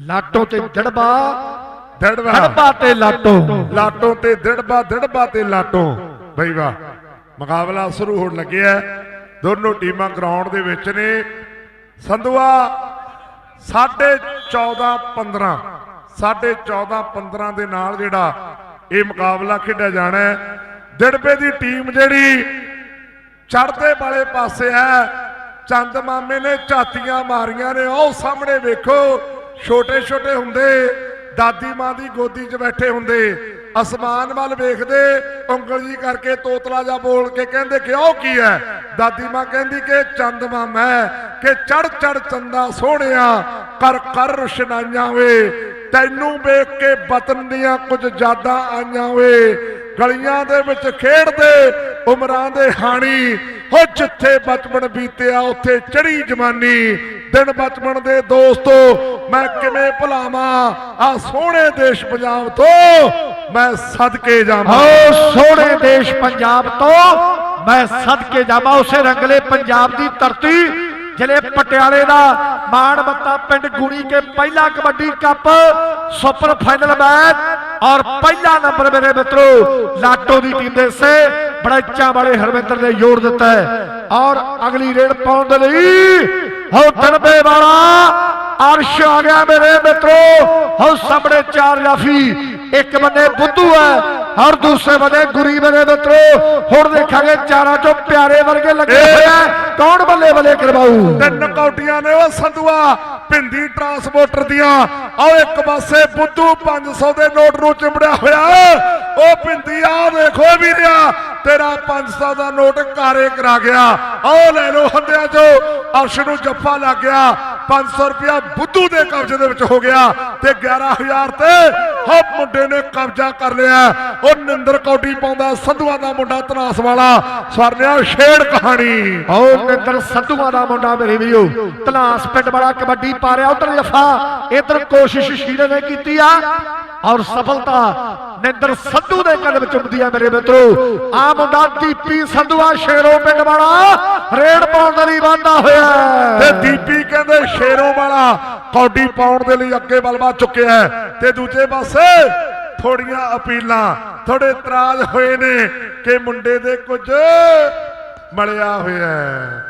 ਲਾਟੋ ਤੇ ਜੜਬਾ ਦੜਵਾ ਜੜਬਾ ਤੇ ਲਾਟੋ। ਲਾਟੋ ਤੇ ਦੜਬਾ ਦੜਬਾ ਤੇ ਲਾਟੋ। ਬਈ ਵਾਹ ਮੁਕਾਬਲਾ ਸ਼ੁਰੂ ਹੋਣ ਲੱਗਿਆ। ਦੋਨੋਂ ਟੀਮਾਂ ਗਰਾਊਂਡ ਦੇ ਵਿੱਚ ਨੇ। ਸੰਧੂਆ ਸਾਢੇ 14 15 ਸਾਢੇ 14 15 ਦੇ ਨਾਲ ਜਿਹੜਾ ਇਹ ਮੁਕਾਬਲਾ ਖੇਡਿਆ ਜਾਣਾ ਹੈ। ਦੜਬੇ ਦੀ ਟੀਮ ਜਿਹੜੀ ਚੜ੍ਹਦੇ ਵਾਲੇ ਪਾਸੇ ਹੈ। ਚੰਦ ਮਾਮੇ ਨੇ ਝਾਤੀਆਂ ਮਾਰੀਆਂ ਨੇ। ਉਹ ਸਾਹਮਣੇ ਵੇਖੋ। ਛੋਟੇ ਛੋਟੇ ਹੁੰਦੇ, ਦਾਦੀ ਮਾਂ ਦੀ ਗੋਦੀ 'ਚ ਬੈਠੇ ਹੁੰਦੇ, ਅਸਮਾਨ ਵੱਲ ਵੇਖਦੇ, ਉਂਗਲ ਜੀ ਕਰਕੇ ਤੋਤਲਾ ਜਾ ਬੋਲ ਕੇ ਕਹਿੰਦੇ ਕਿ ਉਹ ਕੀ ਹੈ? ਦਾਦੀ ਮਾਂ ਕਹਿੰਦੀ ਕਿ ਚੰਦ ਮੈਂ ਕਿ ਚੜ ਚੜ ਚੰਦਾ ਸੋਹਣਿਆ, ਕਰ ਕਰ ਰੁਸ਼ਨਾਈਆਂ ਵੇ ਤੈਨੂੰ ਵੇਖ ਕੇ ਵਤਨ ਦੀਆਂ ਕੁਝ ਯਾਦਾਂ ਆਈਆਂ ਵੇ ਗਲੀਆਂ ਦੇ ਵਿੱਚ ਖੇਡਦੇ, ਉਮਰਾਂ ਦੇ ਹਾਣੀ। ਹੋ ਜਿੱਥੇ ਬਚਪਨ ਬੀਤਿਆ, ਉੱਥੇ ਚੜੀ ਜਵਾਨੀ। ਦਿਨ ਬਚਪਨ ਦੇ ਦੋਸਤੋ, ਮੈਂ ਕਿਵੇਂ ਭੁਲਾਵਾਂ? ਆ ਸੋਹਣੇ ਦੇਸ਼ ਪੰਜਾਬ ਤੋਂ ਮੈਂ ਸਦਕੇ ਜਾਵਾਂ। ਓ ਸੋਹਣੇ ਦੇਸ਼ ਪੰਜਾਬ ਤੋਂ ਮੈਂ ਸਦਕੇ ਜਾਵਾਂ। ਉਸੇ ਰੰਗਲੇ ਪੰਜਾਬ ਦੀ ਧਰਤੀ ਜ਼ਿਲ੍ਹੇ ਪਟਿਆਲੇ ਦਾ ਮਾਣ ਮੱਤਾ ਪਿੰਡ ਗੁਣੀ ਕੇ ਪਹਿਲਾ kabaddi cup super final match ਔਰ ਪਹਿਲਾ ਨੰਬਰ ਮੇਰੇ ਮਿੱਤਰੋ, ਲਾਟੋ ਦੀ ਟੀਮ ਦੇ ਸੇ ਬੜਾਚਾ ਵਾਲੇ ਹਰਵਿੰਦਰ ਨੇ ਜੋੜ ਦਿੱਤਾ ਹੈ ਔਰ ਅਗਲੀ ਰੇਡ ਪਾਉਣ ਦੇ ਲਈ ਹੋ ਤੜਬੇ ਵਾਲਾ ਅਰਸ਼ ਆ ਗਿਆ ਮੇਰੇ ਮਿੱਤਰੋ ਹੋ ਸਾਹਮਣੇ ਚਾਰ ਜਾਫੀ ਇੱਕ ਬੰਨੇ ਬੁੱਧੂ ਹੈ ਔਰ ਦੂਸਰੇ ਬੰਨੇ ਗੁਰੀ ਮੇਰੇ ਮਿੱਤਰੋ ਹੁਣ ਦੇਖਾਂਗੇ ਚਾਰਾਂ ਚੋਂ ਪਿਆਰੇ ਵਰਗੇ ਲੱਗੇ ਹੋਏ ਆ। ਕੌਣ ਬੱਲੇ ਬੱਲੇ ਕਰਵਾਊ? ਤਿੰਨ ਕੌਡੀਆਂ ਨੇ ਉਹ ਸੰਧੂਆ ਭਿੰਦੀ ਟਰਾਂਸਪੋਰਟਰ ਦੀਆਂ। ਆਓ ਇੱਕ ਪਾਸੇ ਬੁੱਧੂ 500 ਦੇ ਨੋਟ ਨੂੰ ਚਿੰਬੜਿਆ ਹੋਇਆ। ਉਹ ਭਿੰਦੀ ਆ ਦੇਖੋ ਵੀਰਿਆ ਤੇਰਾ 500 ਦਾ ਨੋਟ ਕਾਰੇ ਕਰਾ ਗਿਆ। ਆਓ ਲੈ ਲਓ ਹੰਦਿਆਂ ਚੋਂ। ਅਰਸ਼ ਨੂੰ ਜੱਫਾ ਲੱਗ ਗਿਆ। 500 ਰੁਪਇਆ ਬੁੱਧੂ ਦੇ ਕਬਜ਼ੇ ਦੇ ਵਿੱਚ ਹੋ ਗਿਆ ਤੇ 11000 ਤੇ ਹੋ ਮੁੰਡੇ ਨੇ ਕਬਜ਼ਾ ਕਰ ਲਿਆ। ਉਹ ਨਿੰਦਰ ਕੌਡੀ ਪਾਉਂਦਾ, ਸੰਧੂਆ ਦਾ ਮੁੰਡਾ ਤਨਾਸ ਵਾਲਾ। ਸਵਰਨਿਆ ਛੇੜ ਕਹਾਣੀ। ਓ ਨਿੰਦਰ, ਸੰਧੂਆਂ ਦਾ ਮੁੰਡਾ ਮੇਰੇ ਵੀਰੋ। ਤਲਾਸ ਪਿੰਡ ਵਾਲਾ ਕਬੱਡੀ ਪਾ ਰਿਹਾ ਉਧਰ ਜਫਾ। ਇਧਰ ਕੋਸ਼ਿਸ਼ ਸ਼ੀਰੇ ਨੇ ਕੀਤੀ ਆ। ਔਰ ਸਫਲਤਾ ਨਿੰਦਰ, ਸੰਧੂ ਦੇ ਕਦਮ ਚੁੰਮਦੀ ਆ ਮੇਰੇ ਮਿੱਤਰੋ। ਆ ਮੁੰਡਾ ਦੀਪੀ ਸੰਧੂਆ ਸ਼ੇਰੋ ਪਿੰਡ ਵਾਲਾ ਰੇਡ ਪਾਉਣ ਦੇ ਲਈ ਵਾਂਦਾ ਹੋਇਆ ਤੇ। ਦੀਪੀ ਕਹਿੰਦੇ ਸ਼ੇਰੋਂ ਵਾਲਾ ਕੌਡੀ ਪਾਉਣ ਦੇ ਲਈ ਅੱਗੇ ਬਲਵਾ ਚੁੱਕਿਆ ਤੇ ਦੂਜੇ ਪਾਸੇ ਥੋੜੀਆਂ ਅਪੀਲਾਂ ਥੋੜੇ ਇਤਰਾਜ਼ ਹੋਏ ਨੇ ਕਿ ਮੁੰਡੇ ਦੇ ਕੁਝ ਮਲਿਆ ਹੋਇਆ ਹੈ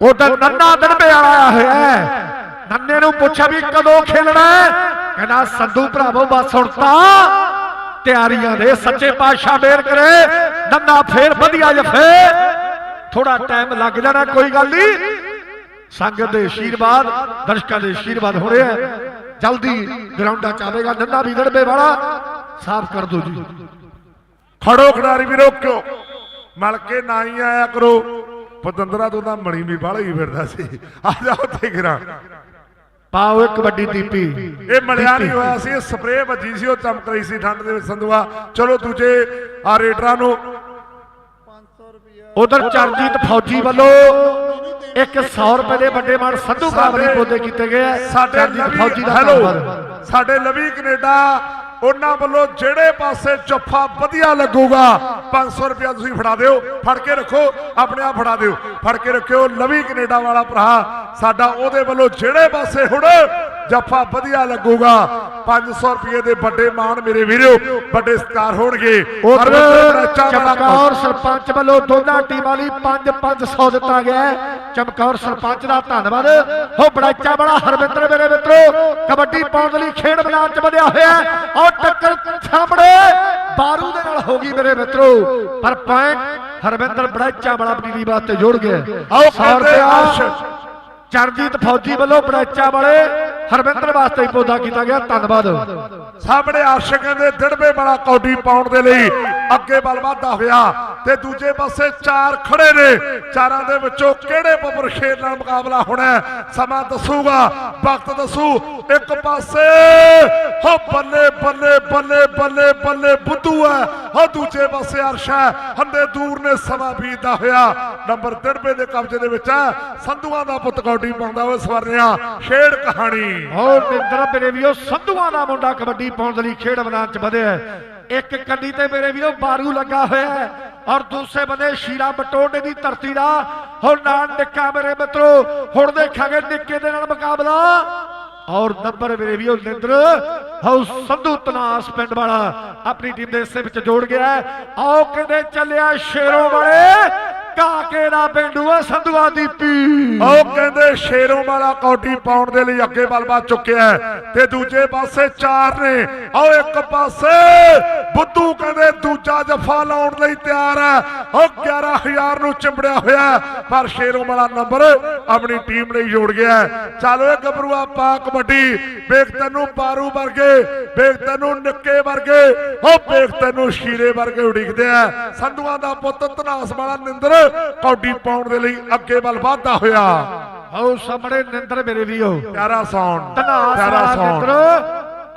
ਉਧਰ ਨੰਨਾ ਦੜਬੇ ਵਾਲਾ ਆਇਆ ਹੋਇਆ। ਨੰਨੇ ਨੂੰ ਪੁੱਛਿਆ ਵੀ ਕਦੋਂ ਖੇਲਣਾ ਹੈ? ਕਹਿੰਦਾ ਸੰਧੂ ਭਰਾਵੋ ਬਸ ਹੁਣ ਤਾਂ ਤਿਆਰੀਆਂ ਦੇ, ਸੱਚੇ ਪਾਤਸ਼ਾਹ ਮੇਰ ਕਰੇ ਨੰਨਾ ਫੇਰ ਵਧੀਆ ਜਫੇ ਥੋੜਾ ਟਾਈਮ ਲੱਗ ਜਾਣਾ, ਕੋਈ ਗੱਲ ਨਹੀਂ ਸੰਗਤ ਦੇ ਆਸ਼ੀਰਵਾਦ ਦਰਸ਼ਕਾਂ ਦੇ ਆਸ਼ੀਰਵਾਦ ਹੋ ਰਿਹਾ ਜਲਦੀ ਗਰਾਊਂਡਾਂ ਚ ਆਵੇਗਾ, ਨੰਨਾ ਵੀ ਦੜਬੇ ਵਾਲਾ। ਸਾਫ਼ ਕਰ ਦਿਓ ਜੀ। ਖੜੋ ਖਿਡਾਰੀ ਵੀ ਰੋਕਿਓ ਮਲ ਕੇ ਨਾ ਹੀ ਆਇਆ ਕਰੋ। ਪਤੰਦਰਾ ਤੋਂ ਤਾਂ ਮਣੀ ਵੀ ਬਾਹਲਾ ਹੀ ਫਿਰਦਾ ਸੀ। ਆ ਜਾ ਉੱਥੇ ਗਿਰਾਂ। ਪਾਓ ਇੱਕ ਵੱਡੀ ਦੀਪੀ ਇਹ ਮਲਿਆ ਨਹੀਂ ਹੋਇਆ ਸੀ ਇਹ ਸਪਰੇਅ ਵੱਜੀ ਸੀ ਉਹ ਚਮਕ ਰਹੀ ਸੀ ਠੰਡ ਦੇ ਵਿੱਚ ਸੰਧੂਆ। ਚਲੋ ਦੂਜੇ ਆ ਰੇਡਰਾਂ ਨੂੰ। ਉਧਰ ਚਰਨਜੀਤ ਫੌਜੀ ਵੱਲੋਂ ਇੱਕ 100 ਰੁਪਏ ਦੇ ਵੱਡੇ ਮਾਨ ਸੰਧੂ ਬਾਬਰੀ ਪੌਦੇ ਕੀਤੇ ਗਏ। ਸਾਡੇ ਫੌਜੀ ਦਾ ਹੈਲੋ ਸਾਡੇ ਲਵੀ ਕੈਨੇਡਾ ਉਹਨਾਂ ਵੱਲੋਂ ਜਿਹੜੇ ਪਾਸੇ ਜੱਫਾ ਵਧੀਆ ਲੱਗੂਗਾ 500 ਰੁਪਇਆ ਤੁਸੀਂ ਫੜਾ ਦਿਓ, ਫੜ ਕੇ ਰੱਖੋ, ਆਪਣੇ ਆਪ ਫੜਾ ਦਿਓ। ਫੜ ਕੇ ਰੱਖਿਓ ਲਵੀ ਕੈਨੇਡਾ ਵਾਲਾ ਭਰਾ, ਸਾਡਾ ਉਹਦੇ ਵੱਲੋਂ ਜਿਹੜੇ ਪਾਸੇ ਹੁਣ ਜੱਫਾ ਵਧੀਆ ਲੱਗੂਗਾ। 500 ਰੁਪਏ ਦੇ ਵੱਡੇ ਮਾਣ ਮੇਰੇ ਵੀਰੋ ਵੱਡੇ ਸਤਿਕਾਰ ਹੋਣਗੇ। ਚਮਕੌਰ ਸਰਪੰਚ ਵੱਲੋਂ ਦੋਨਾਂ ਟੀਮਾਂ ਲਈ 5-500 ਦਿੱਤਾ ਗਿਆ। ਚਮਕੌਰ ਸਰਪੰਚ ਦਾ ਧੰਨਵਾਦ। ਹੋ ਬੜਾਚਾ ਵਾਲਾ ਹਰਵਿੰਦਰ ਮੇਰੇ ਮਿੱਤਰੋ। ਕਬੱਡੀ ਪਾਉਣ ਦੇ ਲਈ ਖੇਡ ਮੈਦਾਨ ਚ ਵਧਿਆ ਹੋਇਆ। ਔਰ ਟੱਕਰ ਸਾਹਮਣੇ ਬਾਰੂ ਦੇ ਨਾਲ ਹੋ ਗਈ ਮੇਰੇ ਮਿੱਤਰੋ। ਪਰ ਪੁਆਇੰਟ ਹਰਵਿੰਦਰ ਬੜਾਚਾ ਵਾਲਾ ਪਨੀਰੀ ਵਾਸਤੇ ਜੋੜ ਗਿਆ ਆਓ ਸੌ ਕਹਿੰਦੇ ਰੁਪਇਆ ਅਰਸ਼ ਚਰਨਜੀਤ ਫੌਜੀ ਵੱਲੋਂ ਬੜਾਚਾ ਵਾਲੇ ਹਰਵਿੰਦਰ ਵਾਸਤੇ ਹੀ ਪੌਦਾ ਕੀਤਾ ਗਿਆ। ਧੰਨਵਾਦ। ਸਾਹਮਣੇ ਆਸ਼ਿਕਾਂ ਦੇ ਦਿੜਬੇ ਵਾਲਾ ਕੌਡੀ ਪਾਉਣ ਦੇ ਲਈ। ਅੱਗੇ ਬਲ ਵਾਧਾ ਹੋਇਆ ਤੇ ਦੂਜੇ ਪਾਸੇ ਚਾਰ ਖੜੇ ਨੇ। ਚਾਰਾਂ ਦੇ ਵਿੱਚੋਂ ਕਿਹੜੇ ਬੱਬਰ ਖੇਡ ਨਾਲ ਮੁਕਾਬਲਾ ਹੋਣਾ ਸਮਾਂ ਦੱਸੂਗਾ, ਵਕਤ ਦੱਸੂ। ਇੱਕ ਪਾਸੇ, ਹੋ ਬੱਲੇ ਬੱਲੇ ਬੱਲੇ ਬੱਲੇ ਬੱਲੇ ਬੁੱਧੂ ਹੈ। ਹੋ ਦੂਜੇ ਪਾਸੇ ਅਰਸ਼ ਹੈ। ਹੰਦੇ ਦੂਰ ਨੇ ਸਮਾਂ ਬੀਤਦਾ ਹੋਇਆ। ਨੰਬਰ ਦਿੜਬੇ ਦੇ ਕਬਜ਼ੇ ਦੇ ਵਿੱਚ ਹੈ। ਸੰਧੂਆਂ ਦਾ ਪੁੱਤ ਕੌਡੀ ਪਾਉਂਦਾ ਹੋਇਆ ਸਵਰਨਿਆ। ਖੇਡ ਕਹਾਣੀ। ਔਰ ਨਿੰਦਰ ਵੀਰੋ, ਸੰਧੂਆਂ ਦਾ ਮੁੰਡਾ ਕਬੱਡੀ ਪਾਉਣ ਦੇ ਲਈ ਖੇਡ ਮੈਦਾਨ ਚ ਵਧਿਆ ਇੱਕ ਕੰਡੀ ਤੇ ਮੇਰੇ ਵੀਰੋ ਬਾਰੂ ਲੱਗਾ ਹੋਇਆ ਹੈ ਔਰ ਦੂਸਰੇ ਬੰਨੇ ਸ਼ੀਰਾ ਬਟੋਡੇ ਦੀ ਧਰਤੀ ਦਾ। ਹੁਣ ਨਾਲ ਨਿੱਕਾ ਮੇਰੇ ਮਿੱਤਰੋ, ਹੁਣ ਦੇਖਾਂਗੇ ਨਿੱਕੇ ਦੇ ਨਾਲ ਮੁਕਾਬਲਾ। ਔਰ ਨੰਬਰ ਮੇਰੇ ਵੀ ਉਹ ਨਿੰਦਰ ਹਾਉ ਸੰਧੂ ਤਨਾਸ ਪਿੰਡ ਵਾਲਾ ਆਪਣੀ ਟੀਮ ਦੇ ਹਿੱਸੇ ਵਿੱਚ ਜੋੜ ਗਿਆ ਆਓ ਕਹਿੰਦੇ ਚੱਲਿਆ ਸ਼ੇਰੋ ਵਾਲੇ। ਕਾਕੇ ਦਾ ਪਿੰਡੂ ਆ ਸੰਧੂਆ ਦੀਪੀ ਉਹ ਕਹਿੰਦੇ ਸ਼ੇਰੋਂ ਵਾਲਾ ਕੌਡੀ ਪਾਉਣ ਦੇ ਲਈ ਅੱਗੇ ਬਲਬਾ ਚੁੱਕਿਆ ਤੇ ਦੂਜੇ ਪਾਸੇ ਚਾਰ ਨੇ। ਆਓ ਇੱਕ ਪਾਸੇ, ਬੁੱਧੂ ਕਹਿੰਦੇ ਦੂਜਾ ਜਫਾ ਲਾਉਣ ਲਈ ਤਿਆਰ ਹੈ। ਉਹ 11000 ਨੂੰ ਚਿੰਬੜਿਆ ਹੋਇਆ ਪਰ ਸ਼ੇਰੋਂ ਵਾਲਾ ਨੰਬਰ ਆਪਣੀ ਟੀਮ ਲਈ ਜੋੜ ਗਿਆ ਚੱਲ ਓਏ ਗੱਭਰੂਆ ਪਾ ਕਬੱਡੀ ਵੇਖ ਤੈਨੂੰ ਪਾਰੂ ਵਰਗੇ, ਵੇਖ ਤੈਨੂੰ ਨਿੱਕੇ ਵਰਗੇ, ਉਹ ਵੇਖ ਤੈਨੂੰ ਸ਼ੀਰੇ ਵਰਗੇ ਉਡੀਕਦੇ ਆ। ਸੰਧੂਆਂ ਦਾ ਪੁੱਤ ਧਨਾਸ ਵਾਲਾ ਨਿੰਦਰ ਕੌਡੀ ਪਾਉਣ ਦੇ ਲਈ ਅੱਗੇ ਵੱਲ ਵਧਦਾ ਹੋਇਆ। ਆਓ ਸਾਹਮਣੇ ਨਿੰਦਰ ਮੇਰੇ ਵੀਓ ਪਿਆਰਾ ਤਨਾਸ ਪਿਆਰਾ ਨਿੰਦਰ।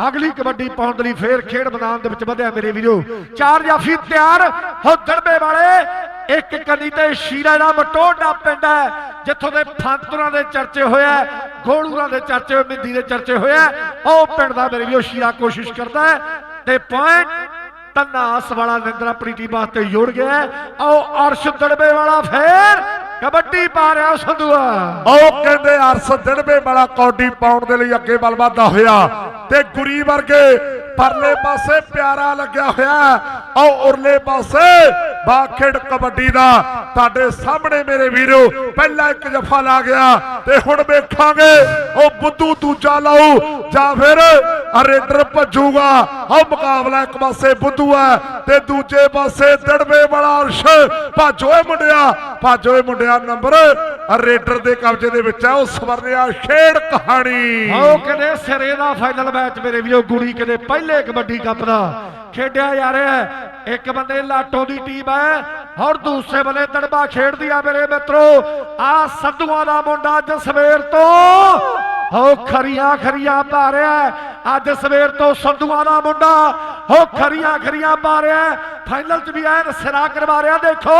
ਅਗਲੀ ਕਬੱਡੀ ਪਾਉਣ ਦੇ ਲਈ ਫੇਰ ਖੇਡ ਮੈਦਾਨ ਦੇ ਵਿੱਚ ਵਧਿਆ ਮੇਰੇ ਵੀਰੋ। ਚਾਰ ਜਾਫੀ ਤਿਆਰ ਹੋ ਦੜਬੇ ਵਾਲੇ। ਇੱਕ ਕੰਨੀ ਤੇ ਸ਼ੀਰਾ ਦਾ ਮਟੋਡਾ ਪਿੰਡ ਹੈ ਜਿੱਥੋਂ ਦੇ ਫਾਂਤੂਰਾਂ ਦੇ ਚਰਚੇ ਹੋਇਆ ਗੋਲੂਰਾਂ ਦੇ ਚਰਚੇ ਹੋਏ ਮਿੰਦੀ ਦੇ ਚਰਚੇ ਹੋਇਆ। ਉਹ ਪਿੰਡ ਦਾ ਮੇਰੇ ਵੀਰੋ ਸ਼ੀਰਾ ਕੋਸ਼ਿਸ਼ ਕਰਦਾ ਹੈ ਤੇ ਪੁਆਇੰਟ ਤਨਾਸ ਵਾਲਾ ਨਿੰਦਰ ਆਪਣੀ ਵਾਸਤੇ ਜੋੜ ਗਿਆ ਆਓ ਅਰਸ਼ ਦੜਬੇ ਵਾਲਾ ਫੇਰ ਕਬੱਡੀ ਪਾ ਰਿਹਾ ਸੰਧੂਆ। ਉਹ ਕਹਿੰਦੇ ਅਰਸ ਦਿੜਬੇ ਵਾਲਾ ਕੌਡੀ ਪਾਉਣ ਦੇ ਲਈ ਅੱਗੇ ਵੱਲ ਵਧਦਾ ਹੋਇਆ ਤੇ ਗੁਰੀ ਵਰਗੇ ਪਰਲੇ ਪਾਸੇ ਪਿਆਰਾ ਲੱਗਿਆ ਹੋਇਆ ਉਹ ਉਰਲੇ ਪਾਸੇ ਬਾਖੇੜ ਕਬੱਡੀ ਦਾ। ਤੁਹਾਡੇ ਸਾਹਮਣੇ ਮੇਰੇ ਵੀਰੋ, ਪਹਿਲਾ ਇੱਕ ਜਫਾ ਲਾ ਗਿਆ ਤੇ ਹੁਣ ਵੇਖਾਂਗੇ, ਉਹ ਬੁੱਧੂ ਦੂਜਾ ਲਾਊ ਜਾਂ ਫਿਰ ਰੇਡਰ ਭੱਜੂਗਾ। ਉਹ ਮੁਕਾਬਲਾ ਇੱਕ ਪਾਸੇ ਬੁੱਧੂ ਹੈ ਤੇ ਦੂਜੇ ਪਾਸੇ ਦੜਵੇ ਵਾਲਾ ਅਰਸ਼। ਭਾਜੋ ਏ ਮੁੰਡਿਆ, ਭਾਜੋ ਏ ਮੁੰਡਿਆ ਨੰਬਰ ਰੇਡਰ ਦੇ ਕਬਜ਼ੇ ਦੇ ਵਿੱਚ ਹੈ, ਉਹ ਸਵਰਨਿਆ ਖੇਡ ਕਹਾਣੀ। ਆਓ ਕਹਿੰਦੇ ਸਿਰੇ ਦਾ ਫਾਈਨਲ ਮੈਚ ਮੇਰੇ ਵੀਰੋ, ਗੁੜੀ ਕਹਿੰਦੇ ਪਹਿਲੇ ਕਬੱਡੀ ਕੱਪ ਦਾ। ਖੇਡਿਆ ਜਾ ਰਿਹਾ ਹੈ ਇੱਕ ਬੰਦੇ ਲਾਟੋ ਦੀ ਟੀਮ ਹੈ ਔਰ ਦੂਸਰੇ ਬੰਦੇ ਦੜਬਾ ਖੇਡਦੀ ਆ ਮੇਰੇ ਮਿੱਤਰੋ ਆ ਸੰਧੂਆਂ ਦਾ ਮੁੰਡਾ ਅੱਜ ਸਵੇਰ ਤੋਂ ਹੋ ਖਰੀਆਂ ਖਰੀਆਂ ਪਾ ਰਿਹਾ ਹੈ। ਅੱਜ ਸਵੇਰ ਤੋਂ ਸੰਧੂਆਂ ਦਾ ਮੁੰਡਾ ਹੋ ਖਰੀਆਂ ਖਰੀਆਂ ਪਾ ਰਿਹਾ ਹੈ। ਫਾਈਨਲ 'ਚ ਵੀ ਐਨ ਸਿਰਾ ਕਰਵਾ ਰਿਹਾ ਦੇਖੋ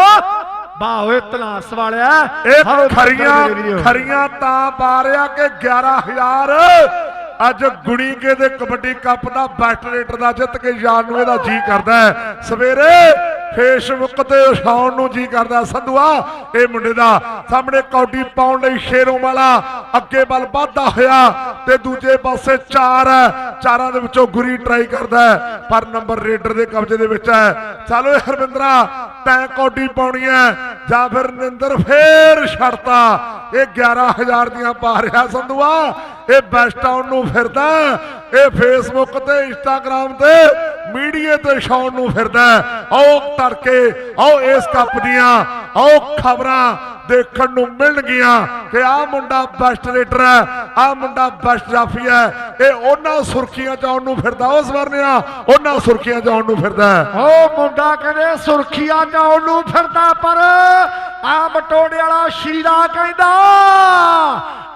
ਵਾਹ ਓਏ ਤਲਾਸ ਵਾਲਿਆ ਇਹ ਖਰੀਆਂ। ਖਰੀਆਂ ਤਾਂ ਪਾ ਰਿਹਾ ਕਿ 11000 ਅੱਜ ਗੁਣੀਕੇ ਦੇ ਕਬੱਡੀ ਕੱਪ ਦਾ ਬੈਸਟ ਰੇਟਰ ਦਾ ਜਿੱਤ ਕੇ ਯਾਰ ਨੂੰ ਇਹਦਾ ਜੀ ਕਰਦਾ ਹੈ। ਸਵੇਰੇ ਫੇਸਬੁੱਕ ਤੇ ਉਛਾਉਣ ਨੂੰ ਜੀ ਕਰਦਾ ਸੰਧੂਆ। ਇਹ ਮੁੰਡੇ ਦਾ ਸਾਹਮਣੇ ਕੌਡੀ ਪਾਉਣ ਲਈ ਸ਼ੇਰੋਂ ਵਾਲਾ ਅੱਗੇ ਵੱਲ ਵਧਦਾ ਹੋਇਆ ਤੇ ਦੂਜੇ ਪਾਸੇ ਚਾਰ ਹੈ। ਚਾਰਾਂ ਦੇ ਵਿੱਚੋਂ ਗੁਰੀ ਟਰਾਈ ਕਰਦਾ ਪਰ ਨੰਬਰ ਰੇਡਰ ਦੇ ਕਬਜ਼ੇ ਦੇ ਵਿੱਚ ਹੈ। ਚਲੋ ਇਹ ਹਰਵਿੰਦਰਾ ਤੈਂ ਕੌਡੀ ਪਾਉਣੀ ਹੈ ਜਾਂ ਫਿਰ ਨਿੰਦਰ ਫੇਰ ਛੜਤਾ ਇਹ 11000 ਦੀਆਂ ਪਾ ਰਿਹਾ ਸੰਧੂਆ। ਇਹ ਬੈਸਟ ਆਉਣ ਨੂੰ ਫਿਰਦਾ। ਇਹ ਫੇਸਬੁੱਕ ਤੇ ਇੰਸਟਾਗ੍ਰam ਤੇ ਮੀਡੀਆ ਤੇ ਛਾਉਣ ਨੂੰ ਫਿਰਦਾ ਆਓ ਤੜਕੇ, ਆਓ ਇਸ ਕੱਪ ਦੀਆਂ, ਆਓ ਖਬਰਾਂ ਦੇਖਣ ਨੂੰ ਮਿਲਣਗੀਆਂ ਕਿ ਆਹ ਮੁੰਡਾ ਬੈਸਟ ਰੇਡਰ ਹੈ ਆਹ ਮੁੰਡਾ ਬੈਸਟ ਜਾਫੀ ਹੈ ਇਹ ਉਹਨਾਂ ਸੁਰਖੀਆਂ ਚ ਆਉਣ ਨੂੰ ਫਿਰਦਾ ਉਸ ਵਰਨਿਆ ਉਹਨਾਂ ਸੁਰਖੀਆਂ ਚ ਆਉਣ ਨੂੰ ਫਿਰਦਾ ਹੈ। ਓ ਮੁੰਡਾ ਕਹਿੰਦੇ ਸੁਰਖੀਆਂ ਜਾਉਣ ਨੂੰ ਫਿਰਦਾ ਪਰ ਆ ਮਟੋੜੇ ਵਾਲਾ ਸ਼ੀਰਾ ਕਹਿੰਦਾ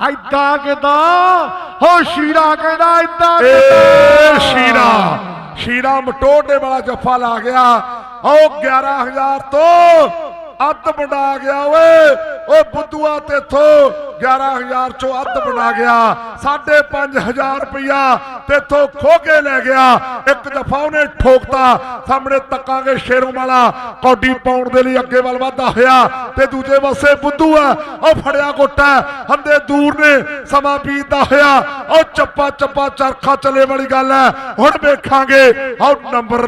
ਐਦਾਂ ਕਿਦਾਂ ਹੋ ਸ਼ੀਰਾ ਕਹਿੰਦਾ ਐਦਾਂ ਕਿੱਦਾਂ? ਸ਼ੀਰਾ ਸ਼ੀਰਾ ਮਟੋਡੇ ਵਾਲਾ ਜੱਫਾ ਲਾ ਗਿਆ ਉਹ 11000 ਤੋਂ ਅੱਧ ਬਣਾ ਗਿਆ ਓਏ। ਓਏ ਬੁੱਧੂਆ ਤੇਥੋਂ 11000 ਚੋਂ ਅੱਧ ਬਣਾ ਗਿਆ। 5500 ਰੁਪਇਆ ਤੇਥੋਂ ਖੋ ਕੇ ਲੈ ਗਿਆ। ਇੱਕ ਦਫਾ ਉਹਨੇ ਠੋਕਤਾ, ਸਾਹਮਣੇ ਤੱਕਾਂਗੇ ਸ਼ੇਰੋਂ ਵਾਲਾ। ਕੌਡੀ ਪਾਉਣ ਦੇ ਲਈ ਅੱਗੇ ਵੱਲ ਵਧਦਾ ਹੋਇਆ ਤੇ ਦੂਜੇ ਪਾਸੇ ਬੁੱਧੂ ਆ। ਉਹ ਫੜਿਆ ਗੋਟਾ ਹੰਦੇ ਦੂਰ ਨੇ, ਸਮਾਂ ਬੀਤਦਾ ਹੋਇਆ। ਉਹ ਚੱਪਾ ਚੱਪਾ ਚਰਖਾ ਚੱਲੇ ਵਾਲੀ ਗੱਲ ਹੈ ਹੁਣ ਵੇਖਾਂਗੇ ਉਹ ਨੰਬਰ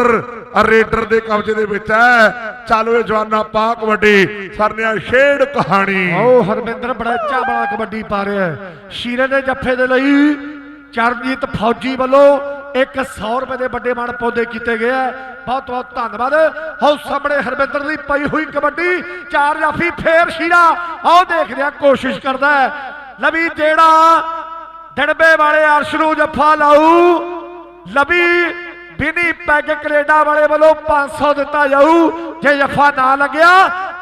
ਰੇਡਰ ਦੇ ਕਬਜ਼ੇ ਦੇ ਵਿੱਚ ਹੈ। ਚੱਲ ਇਹ ਜਵਾਨਾ ਪਾ ਕਬੱਡੀ, ਸਰਨਿਆ ਖੇਡ ਕਹਾਣੀ। ਓ ਹਰਮਿੰਦਰ ਬੜਾ ਚਾਬਲਾ ਕਬੱਡੀ ਪਾ ਰਿਹਾ ਹੈ। ਸ਼ੀਰੇ ਦੇ ਜੱਫੇ ਦੇ ਲਈ ਚਰਨਜੀਤ ਫੌਜੀ ਵੱਲੋਂ ਇੱਕ 100 ਰੁਪਏ ਦੇ ਵੱਡੇ ਮਾਣ ਪੌਦੇ ਕੀਤੇ ਗਏ ਹੈ ਬਹੁਤ ਬਹੁਤ ਧੰਨਵਾਦ। ਹੋ ਸਾਹਮਣੇ ਹਰਮਿੰਦਰ ਦੀ ਪਈ ਹੋਈ ਕਬੱਡੀ। ਚਾਰ ਜਾਫੀ ਫੇਰ ਸ਼ੀਰਾ। ਆਓ ਦੇਖ ਰਿਹਾ ਕੋਸ਼ਿਸ਼ ਕਰਦਾ ਲਵੀ ਜਿਹੜਾ ਡੜਬੇ ਵਾਲੇ ਅਰਸ਼ ਨੂੰ ਜੱਫਾ ਲਾਊ। ਲਵੀ ਬਿਨੀ ਪੈਗ ਕੈਨੇਡਾ ਵਾਲੇ ਵੱਲੋਂ 500 ਦਿੱਤਾ ਜਾਊ। ਜੇ ਜੱਫਾ ਨਾ ਲੱਗਿਆ,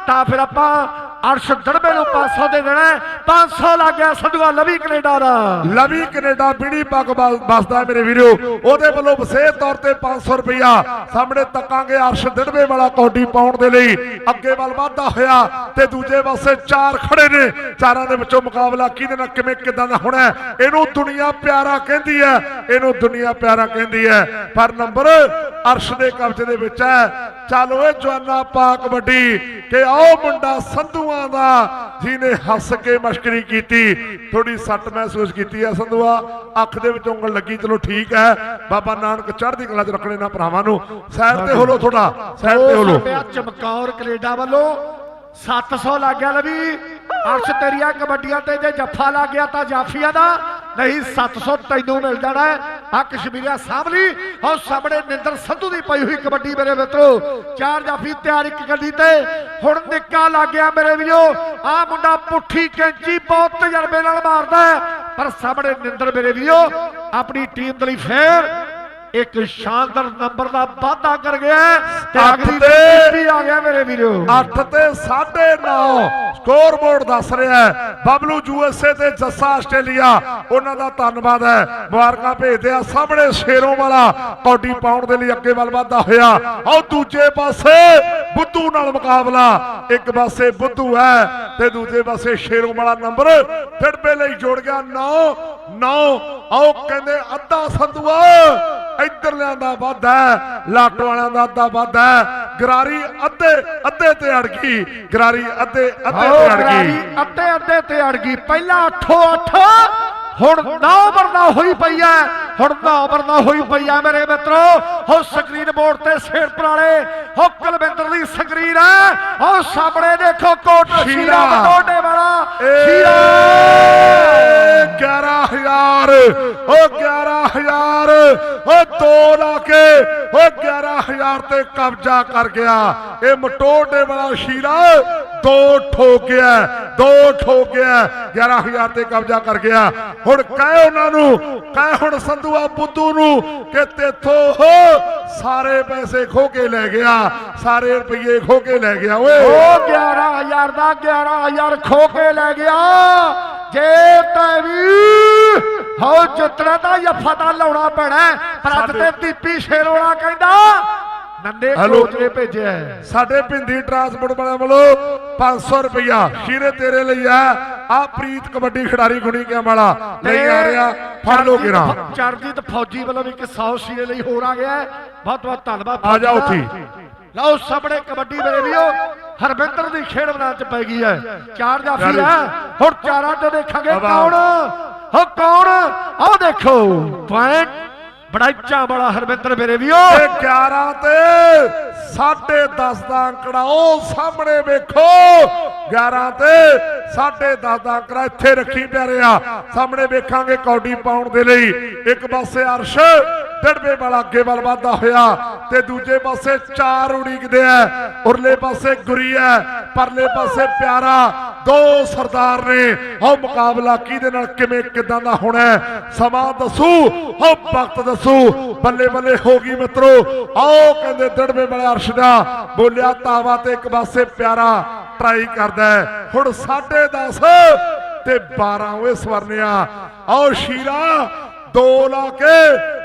ਤਾਂ ਫਿਰ ਆਪਾਂ ਅਰਸ਼ ਦੜਬੇ ਨੂੰ 500 ਦੇ ਦੇਣਾ 500 ਲੱਗ ਗਿਆ ਸੰਧੂਆ ਲਵੀ ਕੈਨੇਡਾ ਦਾ। ਲਵੀ ਕੈਨੇਡਾ ਬੀੜੀ ਪੱਗ ਬਸਦਾ ਮੇਰੇ ਵੀਰੋ। ਉਹਦੇ ਵੱਲੋਂ ਵਿਸ਼ੇਸ਼ ਤੌਰ ਤੇ 500 ਰੁਪਇਆ ਸਾਹਮਣੇ ਤੱਕਾਂਗੇ ਅਰਸ਼ ਦਿੜਵੇ ਵਾਲਾ ਕੌਡੀ ਪਾਉਣ ਦੇ ਲਈ। ਅੱਗੇ ਵੱਲ ਵਧਦਾ ਹੋਇਆ ਤੇ ਦੂਜੇ ਪਾਸੇ ਚਾਰ ਖੜੇ ਨੇ। ਚਾਰਾਂ ਦੇ ਵਿੱਚੋਂ ਮੁਕਾਬਲਾ ਕਿਹਦੇ ਨਾਲ, ਕਿਵੇਂ, ਕਿਦਾਂ ਦਾ ਹੋਣਾ ਇਹਨੂੰ ਦੁਨੀਆ ਪਿਆਰਾ ਕਹਿੰਦੀ ਹੈ। ਇਹਨੂੰ ਦੁਨੀਆ ਪਿਆਰਾ ਕਹਿੰਦੀ ਹੈ। ਪਰ ਨੰਬਰ ਅਰਸ਼ ਦੇ ਕਬਜ਼ੇ ਦੇ ਵਿੱਚ ਹੈ। ਚੱਲ ਓਏ ਜਵਾਨਾ ਪਾ ਕਬੱਡੀ ਕਿ ਆਓ ਮੁੰਡਾ ਸੰਧੂਆਂ ਦਾ, ਜਿਹਨੇ ਹੱਸ ਕੇ ਮਸ਼ਕਰੀ ਕੀਤੀ, ਥੋੜੀ ਸੱਟ ਮਹਿਸੂਸ ਕੀਤੀ ਆ ਸੰਧੂਆ, ਅੱਖ ਦੇ ਵਿੱਚ ਉਂਗਲ ਲੱਗੀ, ਚਲੋ ਠੀਕ ਹੈ, ਬਾਬਾ ਨਾਨਕ ਚੜ੍ਹਦੀ ਕਲਾ 'ਚ ਰੱਖਣੇ ਨਾ ਭਰਾਵਾਂ ਨੂੰ ਸਾਈਡ ਤੇ ਹੋਲੋ ਥੋੜਾ ਸਾਈਡ ਤੇ ਹੋਲੋ। ਚਮਕੌਰ ਕੈਨੇਡਾ ਵੱਲੋਂ 700 ਲੱਗ ਗਿਆ ਲਵੀ, ਅਰਸ਼ ਤੇਰੀਆਂ ਕਬੱਡੀਆਂ ਤੇ ਜੇ ਜੱਫਾ ਲੱਗ ਗਿਆ ਤਾਂ ਜਾਫੀਆਂ ਦਾ, ਨਹੀਂ 700 ਤੈਨੂੰ ਮਿਲ ਜਾਣਾ ਆ ਕਸ਼ਮੀਰੀਆ ਸਾਹਮਣੀ ਉਹ ਸਾਹਮਣੇ ਨਿੰਦਰ ਸੰਧੂ ਦੀ ਪਈ ਹੋਈ ਕਬੱਡੀ ਮੇਰੇ ਮਿੱਤਰੋ। ਚਾਰ ਜਾਫੀ ਤਿਆਰ ਇੱਕ ਗੱਡੀ ਤੇ। ਹੁਣ ਨਿੱਕਾ ਲੱਗ ਗਿਆ ਮੇਰੇ ਵੀਰੋ। ਆ ਮੁੰਡਾ ਪੁੱਠੀ ਕੈਂਚੀ ਬਹੁਤ ਤਜਰਬੇ ਨਾਲ ਮਾਰਦਾ ਹੈ। ਪਰ ਸਾਹਮਣੇ ਨਿੰਦਰ ਮੇਰੇ ਵੀਰੋ ਆਪਣੀ ਟੀਮ ਦੇ ਲਈ ਫੇਰ ਇੱਕ ਸ਼ਾਨਦਾਰ ਨੰਬਰ ਦਾ ਵਾਅਦਾ ਕਰ ਗਿਆ ਤੇ ਅਗਲੀ ਵੀ ਆ ਗਿਆ ਮੇਰੇ ਵੀਰੋ। 8 ਤੇ 9.5 ਸਕੋਰ ਬੋਰਡ ਦੱਸ ਰਿਹਾ ਹੈ। ਬਬਲੂ ਯੂਐਸਏ ਤੇ ਜੱਸਾ ਆਸਟ੍ਰੇਲੀਆ, ਉਹਨਾਂ ਦਾ ਧੰਨਵਾਦ ਹੈ। ਮੁਬਾਰਕਾਂ ਭੇਜਦੇ ਆ ਸਾਹਮਣੇ ਸ਼ੇਰੋਂ ਵਾਲਾ। ਕੌਡੀ ਪਾਉਣ ਦੇ ਲਈ ਅੱਗੇ ਵੱਲ ਵਧਦਾ ਹੋਇਆ। ਆਹ ਦੂਜੇ ਪਾਸੇ, ਬੁੱਧੂ ਨਾਲ ਮੁਕਾਬਲਾ। ਇੱਕ ਪਾਸੇ ਬੁੱਧੂ ਹੈ ਤੇ ਦੂਜੇ ਪਾਸੇ ਸ਼ੇਰੋਂ ਵਾਲਾ ਨੰਬਰ ਡੜਬੇ ਲਈ ਜੋੜ ਗਿਆ। 9 9 ਆਓ ਕਹਿੰਦੇ ਅੱਧਾ ਸੰਧੂਆ, ਇੱਧਰ ਲਿਆਂਦਾ ਵੱਧ ਹੈ, ਲਾਟੋ ਵਾਲਿਆਂ ਦਾ ਅੱਧਾ ਵੱਧ ਹੈ। ਗਰਾਰੀ ਅੱਧੇ ਅੱਧੇ ਤੇ ਅੜ ਗਈ। ਗਰਾਰੀ ਅੱਧੇ ਅੱਧੇ ਤੇ ਅੜ ਗਈ। ਅੱਧੇ ਅੱਧੇ ਤੇ ਅੜ ਗਈ। ਪਹਿਲਾਂ 8 8 ਹੁਣ 9 ਵਰਨਾ ਹੋਈ ਪਈ ਐ। ਹੁਣ 9 ਵਰਨਾ ਹੋਈ ਪਈ ਐ ਮੇਰੇ ਮਿੱਤਰੋ। ਹੋ ਸਕਰੀਨ ਬੋਰਡ ਤੇ ਸ਼ੇਰ ਪੁਰਾਣੇ। ਹੋ ਕੁਲਵਿੰਦਰ ਦੀ ਸਕਰੀਨ ਐ। ਹੋ ਸਾਹਮਣੇ ਦੇਖੋ ਕੋਟ ਸ਼ੀਰਾ। ਬਟੋਡੇ ਵਾਲਾ। ਸ਼ੀਰਾ। 11000 ਓ 11000 ਓ ਦੋ ਲਾ ਕੇ ਓ 11000 ਤੇ ਕਬਜ਼ਾ ਕਰ ਗਿਆ। ਇਹ ਮਟੋਟੇ ਵਾਲਾ ਸ਼ੀਰਾ ਦੋ ਠੋਕ ਗਿਆ, ਦੋ ਠੋਕ ਗਿਆ 11000 ਤੇ ਕਬਜ਼ਾ ਕਰ ਗਿਆ। ਹੁਣ ਕਹਿ ਉਹਨਾਂ ਨੂੰ, ਕਹਿ ਹੁਣ ਸੰਧੂਆ ਬੁੱਧੂ ਨੂੰ ਕਿ ਤੇਥੋਂ ਉਹ ਸਾਰੇ ਪੈਸੇ ਖੋ ਕੇ ਲੈ ਗਿਆ, ਸਾਰੇ ਰੁਪਏ ਖੋ ਕੇ ਲੈ ਗਿਆ, ਓਏ। ਉਹ 11000 ਦਾ 11000 ਖੋ ਕੇ ਲੈ ਗਿਆ। ਜੇ ਤੈ ਵੀ ਹੋ ਜਿੱਤਣਾ ਤਾਂ ਜੱਫਾ ਤਾਂ ਲਾਉਣਾ ਪੈਣਾ। ਪਰ ਅੱਜ ਤੇ ਦੀਪੀ ਸ਼ੇਰੋਲਾ ਕਹਿੰਦਾ ਹੈਲੋ। ਕੋਚ ਨੇ ਭੇਜਿਆ। ਸਾਡੇ ਭਿੰਦੀ ਟਰਾਂਸਪੋਰਟ ਵਾਲਿਆਂ ਵੱਲੋਂ 500 ਰੁਪਇਆ ਸ਼ੀਰੇ ਤੇਰੇ ਲਈ ਆ ਆ ਪ੍ਰੀਤ ਕਬੱਡੀ ਖਿਡਾਰੀ ਗੁਣੀ ਕਿਆ ਵਾਲਾ ਲਈ ਆ ਰਿਹਾ ਫੜ ਲੋ ਫੌ- ਚਰਨਜੀਤ ਫੌਜੀ ਵੱਲੋਂ ਵੀ ਇੱਕ 100 ਸ਼ੀਰੇ ਲਈ ਹੋਰ ਆ ਗਿਆ। ਬਹੁਤ ਬਹੁਤ ਧੰਨਵਾਦ ਆ ਜਾ ਫੌਜੀ ਦਾ। ਉੱਥੇ। ਲਓ ਸਾਹਮਣੇ ਕਬੱਡੀ ਮੇਰੇ ਵੀਰੋ ਹਰਵਿੰਦਰ ਦੀ ਖੇਡ ਮੈਦਾਨ ਚ ਪੈ ਗਈ ਹੈ ਚਾਰ ਜਾਫੀ। ਹੈ ਹੁਣ ਚਾਰਾਂ ਚ ਦੇਖਾਂਗੇ। ਕੌਣ ਹੋ ਕੌਣ ਆਓ ਦੇਖੋ ਪੁਆਇੰਟ ਬੜਾ ਇੱਚਾ ਵਾਲਾ ਹਰਵਿੰਦਰ ਮੇਰੇ ਵੀਰੋ। ਤੇ 11 ਤੇ 10.5 ਦਾ ਅੰਕੜਾ ਉਹ ਸਾਹਮਣੇ ਵੇਖੋ। 11 ਤੇ 10.5 ਦਾ ਅੰਕੜਾ ਇੱਥੇ ਰੱਖੀ ਪਿਆਰਿਆ ਸਾਹਮਣੇ ਵੇਖਾਂਗੇ ਕੌਡੀ ਪਾਉਣ ਦੇ ਲਈ। ਇੱਕ ਪਾਸੇ ਅਰਸ਼ ਡੜਵੇ ਵਾਲਾ ਅੱਗੇ ਵੱਲ ਵਧਦਾ ਹੋਇਆ ਤੇ ਦੂਜੇ ਪਾਸੇ ਚਾਰ ਉਡੀਕਦੇ ਆ। ਉਰਲੇ ਪਾਸੇ ਗੁਰੀ ਹੈ ਪਰਲੇ ਪਾਸੇ ਪਿਆਰਾ। ਦੋ ਸਰਦਾਰ ਨੇ ਉਹ ਮੁਕਾਬਲਾ ਕਿਹਦੇ ਨਾਲ, ਕਿਵੇਂ, ਕਿਦਾਂ ਦਾ ਹੋਣਾ ਸਮਾਂ ਦੱਸੂ ਉਹ ਵਕਤ ਦੱਸੂ। ਬੱਲੇ ਬੱਲੇ ਹੋ ਗਈ ਮਿੱਤਰੋ ਆਓ ਕਹਿੰਦੇ ਦੜਵੇ ਵਾਲੇ ਅਰਸ਼ ਦਾ ਬੋਲਿਆ, ਤਾਵਾ ਤੇ ਇੱਕ ਪਾਸੇ ਪਿਆਰਾ ਟਰਾਈ ਕਰਦਾ ਹੈ। ਹੁਣ 10.5 ਤੇ 12 ਓਏ ਸਵਰਨਿਆ। ਆਓ ਸ਼ੀਰਾ ਦੋ ਲਾ ਕੇ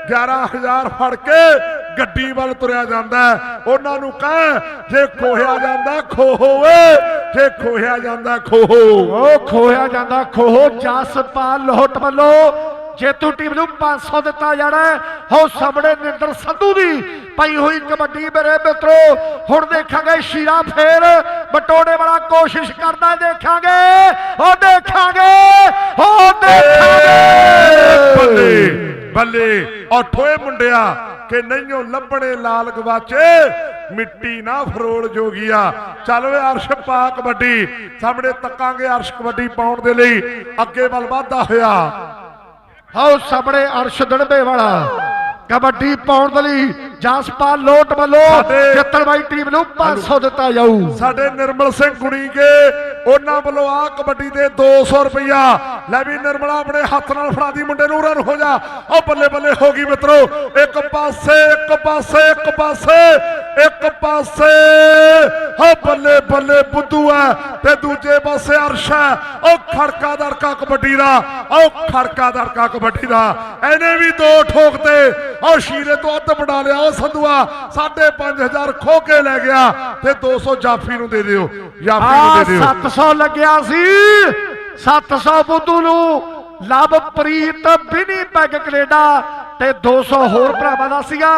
11000 ਫੜ ਕੇ ਗੱਡੀ ਵੱਲ ਤੁਰਿਆ ਜਾਂਦਾ। ਉਹਨਾਂ ਨੂੰ ਕਹ ਜੇ ਖੋਹਿਆ ਜਾਂਦਾ ਖੋਹੋ ਓਏ। ਜੇ ਖੋਹਿਆ ਜਾਂਦਾ ਖੋਹੋ। ਉਹ ਖੋਇਆ ਜਾਂਦਾ ਖੋਹ। ਜਸਪਾਲ ਲੋਹਟ ਵੱਲੋਂ ਜੇਤੂ ਟੀਮ ਨੂੰ 500 ਦਿੱਤਾ ਜਾਣਾ ਹੈ। ਹੋ ਸਾਹਮਣੇ ਨਿੰਦਰ ਸੰਧੂ ਦੀ ਪਈ ਹੋਈ ਕਬੱਡੀ ਮੇਰੇ ਮਿੱਤਰੋ। ਹੁਣ ਦੇਖਾਂਗੇ ਸ਼ੀਰਾ ਫੇਰ। ਬਟੋੜੇ ਵਾਲਾ ਕੋਸ਼ਿਸ਼ ਕਰਦਾ ਦੇਖਾਂਗੇ। ਉਹ ਦੇਖਾਂਗੇ ਉਹ ਦੇਖਾਂਗੇ। ਬੱਲੇ। ਬੱਲੇ। ਉਠੋਏ ਮੁੰਡਿਆ ਕਿ ਨਹੀਂਓ ਲੱਭਣੇ ਲਾਲ ਗਵਾਚੇ। ਮਿੱਟੀ ਨਾ ਫਰੋਲ ਜੋਗੀਆ। ਚੱਲ ਓਏ ਅਰਸ਼ ਪਾ ਕਬੱਡੀ ਸਾਹਮਣੇ ਤੱਕਾਂਗੇ ਅਰਸ਼ ਕਬੱਡੀ ਪਾਉਣ ਦੇ ਲਈ। ਅੱਗੇ ਵੱਲ ਵਧਦਾ ਹੋਇਆ। ਆਓ ਸਾਹਮਣੇ ਅਰਸ਼ ਦੜਬੇ ਵਾਲਾ। ਕਬੱਡੀ ਪਾਉਣ ਦੇ ਲਈ ਜਸਪਾਲ ਲੋਟ ਵੱਲੋਂ ਵਾਲੀ ਟੀਮ ਨੂੰ 500 ਦਿੱਤਾ ਜਾਊ। ਸਾਡੇ ਨਿਰਮਲ ਸਿੰਘ ਗੁਣੀ ਕੇ ਉਹਨਾਂ ਵੱਲੋਂ ਆ ਕਬੱਡੀ ਦੇ 200 ਰੁਪਇਆ ਲੈ ਵੀ ਨਿਰਮਲਾ ਆਪਣੇ ਹੱਥ ਨਾਲ ਫੜਾ ਦੀ ਮੁੰਡੇ ਨੂੰ ਰਨ ਹੋ ਜਾ। ਉਹ ਬੱਲੇ ਬੱਲੇ ਹੋ ਗਈ ਮਿੱਤਰੋ। ਇੱਕ ਪਾਸੇ ਇੱਕ ਪਾਸੇ ਇੱਕ ਪਾਸੇ ਇੱਕ ਪਾਸੇ। ਹੋ ਬੱਲੇ ਬੱਲੇ ਬੁੱਧੂ ਹੈ ਤੇ ਦੂਜੇ ਪਾਸੇ ਅਰਸ਼ ਹੈ। ਉਹ ਖੜਕਾ ਦੜਕਾ ਕਬੱਡੀ ਦਾ ਉਹ ਖੜਕਾ ਦੜਕਾ ਕਬੱਡੀ ਦਾ। ਇਹਨੇ ਵੀ ਦੋ ਠੋਕਤੇ ਉਹ ਸ਼ੀਰੇ ਤੋਂ ਅੱਧ ਬਣਾ ਲਿਆ। ਉਹ ਸੰਧੂਆ 5500 ਖੋ ਕੇ ਲੈ ਗਿਆ ਤੇ 200 ਜਾਫੀ ਨੂੰ ਦੇ ਦਿਓ ਜਾਫੀ ਨੂੰ ਦੇ ਦਿਓ। 700 ਲੱਗਿਆ ਸੀ 700 ਬੁੱਧੂ ਨੂੰ ਲਵਪ੍ਰੀਤ ਬਿਨੀ ਪੈਗ ਕੈਨੇਡਾ ਤੇ 200 ਹੋਰ ਭਰਾਵਾਂ ਦਾ ਸੀਗਾ।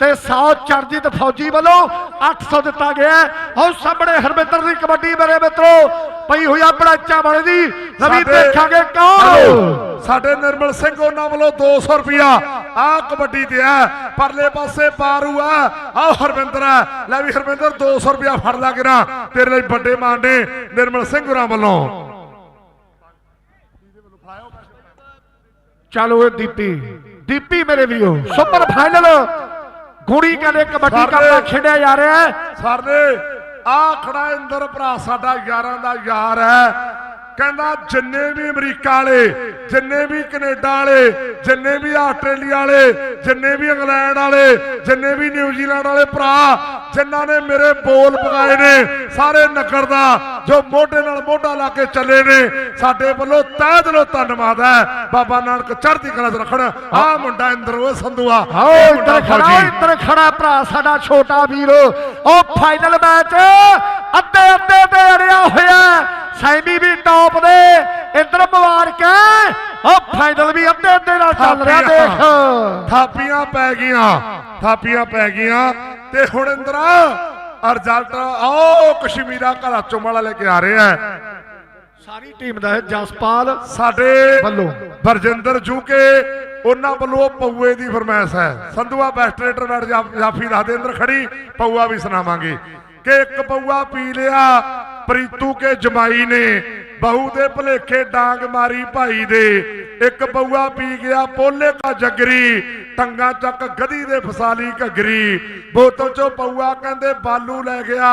ਤੇ 100 ਚਰਜੀਤ ਫੌਜੀ ਵੱਲੋਂ 800 ਦਿੱਤਾ ਗਿਆ ਹੈ। ਆਓ ਸਾਹਮਣੇ ਹਰਮਿੰਦਰ ਦੀ ਕਬੱਡੀ ਮੇਰੇ ਮਿੱਤਰੋ ਪਈ ਹੋਈ ਆ ਬੜਾਚਾ ਵਾਲੇ ਦੀ। ਰਵੀ ਦੇਖਾਂਗੇ ਕੌਣ? ਸਾਡੇ ਨਿਰਮਲ ਸਿੰਘ ਉਹਨਾਂ ਵੱਲੋਂ 200 ਰੁਪਿਆ ਆ ਕਬੱਡੀ ਤੇ ਆ। ਪਰਲੇ ਪਾਸੇ ਪਾਰੂ ਆ। ਆ ਹਰਵਿੰਦਰ ਆ। ਲੈ ਵੀ ਹਰਵਿੰਦਰ 200 ਰੁਪਿਆ ਫੜ ਲਾ ਕੇ ਨਾ। ਤੇਰੇ ਲਈ ਵੱਡੇ ਮਾਨ ਨੇ ਨਿਰਮਲ ਸਿੰਘ ਹੋਰਾਂ ਵੱਲੋਂ। ਚਲੋ ਇਹ ਦੀਪੀ। ਦੀਪੀ ਮੇਰੇ ਵੀਰੋ ਸੁਪਰ ਫਾਈਨਲ। ਗੁਣੀ ਕਹਿੰਦੇ ਕਬੱਡੀ ਕਰਦਾ ਖੇਡਿਆ ਜਾ ਰਿਹਾ ਹੈ। ਸਾਡੇ ਆ ਖੜਾ ਇੰਦਰ ਭਰਾ ਸਾਡਾ ਯਾਰਾਂ ਦਾ ਯਾਰ ਹੈ। ਕਹਿੰਦਾ ਜਿੰਨੇ ਵੀ ਅਮਰੀਕਾ ਵਾਲੇ ਜਿੰਨੇ ਵੀ ਕੈਨੇਡਾ ਵਾਲੇ ਜਿੰਨੇ ਵੀ ਆਸਟ੍ਰੇਲੀਆ ਵਾਲੇ ਜਿੰਨੇ ਵੀ ਇੰਗਲੈਂਡ ਵਾਲੇ ਜਿੰਨੇ ਵੀ ਨਿਊਜ਼ੀਲੈਂਡ ਵਾਲੇ ਭਰਾ ਜਿਨ੍ਹਾਂ ਨੇ ਮੇਰੇ ਬੋਲ ਪਗਾਏ ਨੇ ਸਾਰੇ ਨਗਰ ਦਾ ਜੋ ਮੋਢੇ ਨਾਲ ਮੋਢਾ ਲਾ ਕੇ ਚੱਲੇ ਨੇ ਸਾਡੇ ਵੱਲੋਂ ਤਹਿ ਦਿਲੋਂ ਧੰਨਵਾਦ ਹੈ। ਬਾਬਾ ਨਾਨਕ ਚੜ੍ਹਦੀ ਕਲਾ 'ਚ ਰੱਖਣ। ਆ ਮੁੰਡਾ ਇੰਦਰ ਉਹ ਸੰਧੂਆ। ਆਓ ਇੱਧਰ ਖੜਾ। ਇੱਧਰ ਖੜਾ ਭਰਾ ਸਾਡਾ ਛੋਟਾ ਵੀਰ। ਉਹ ਫਾਈਨਲ ਮੈਚ ਅੱਧੇ ਅੱਧੇ ਤੇ ਅੜਿਆ ਹੋਇਆ ਸੈਮੀ ਵੀ ਟੌਪ ਦੇ। ਇੰਦਰ ਮੁਬਾਰਕ ਉਹ ਫਾਈਨਲ ਵੀ ਅੱਧੇ ਅੱਧੇ ਨਾਲ ਚੱਲ ਰਿਹਾ ਦੇਖ। ਥਾਪੀਆਂ ਪੈ ਗਈਆਂ। ਥਾਪੀਆਂ ਪੈ ਗਈਆਂ। ਤੇ ਹੁਣ ਇੰਦਰਾ ਰਿਜ਼ਲਟ ਆਓ ਕਸ਼ਮੀਰਾ ਘਰਾ ਚੋਂ ਵਾਲਾ ਲੈ ਕੇ ਆ ਰਿਹਾ ਹੈ। ਸਾਰੀ ਟੀਮ ਦਾ ਹੈ ਜਸਪਾਲ ਸਾਡੇ ਵੱਲੋਂ। ਵਰਜਿੰਦਰ ਜੂਕੇ ਉਹਨਾਂ ਵੱਲੋਂ ਪਊਏ ਦੀ ਫਰਮਾਇਸ਼ ਹੈ। ਸੰਧੂਆ ਬੈਸਟਰੇਟਰ ਬੈਠ ਜਾਫੀ ਦੱਸਦੇ ਅੰਦਰ ਖੜੀ ਪਊਆ ਵੀ ਸੁਣਾਵਾਂਗੇ। ਕਿ ਇੱਕ ਪਊਆ ਪੀ ਲਿਆ ਪ੍ਰੀਤੂ ਕੇ ਜਮਾਈ ਨੇ ਬਹੂ ਦੇ ਭਲੇਖੇ ਡਾਂਗ ਮਾਰੀ ਭਾਈ ਦੇ। ਇੱਕ ਪਊਆ ਪੀ ਗਿਆ ਪੋਲੇ ਕਾ ਜਗਰੀ, ਟੰਗਾ ਚੱਕ ਗਦੀ ਦੇ ਫਸਾਲੀ ਘਗਰੀ। ਬੋਤਲ ਚੋਂ ਪਊਆ ਕਹਿੰਦੇ, ਬਾਲੂ ਲੈ ਗਿਆ,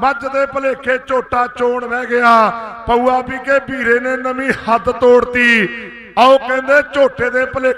ਮੱਝ ਦੇ ਭਲੇਖੇ ਝੋਟਾ ਚੋਣ ਵਹਿ ਗਿਆ। ਪਊਆ ਪੀ ਕੇ, ਵੀਰੇ ਨੇ ਨਵੀਂ ਹੱਦ ਤੋੜਤੀ। ਆਓ ਕਹਿੰਦੇ, ਝੋਟੇ ਦੇ ਭਲੇ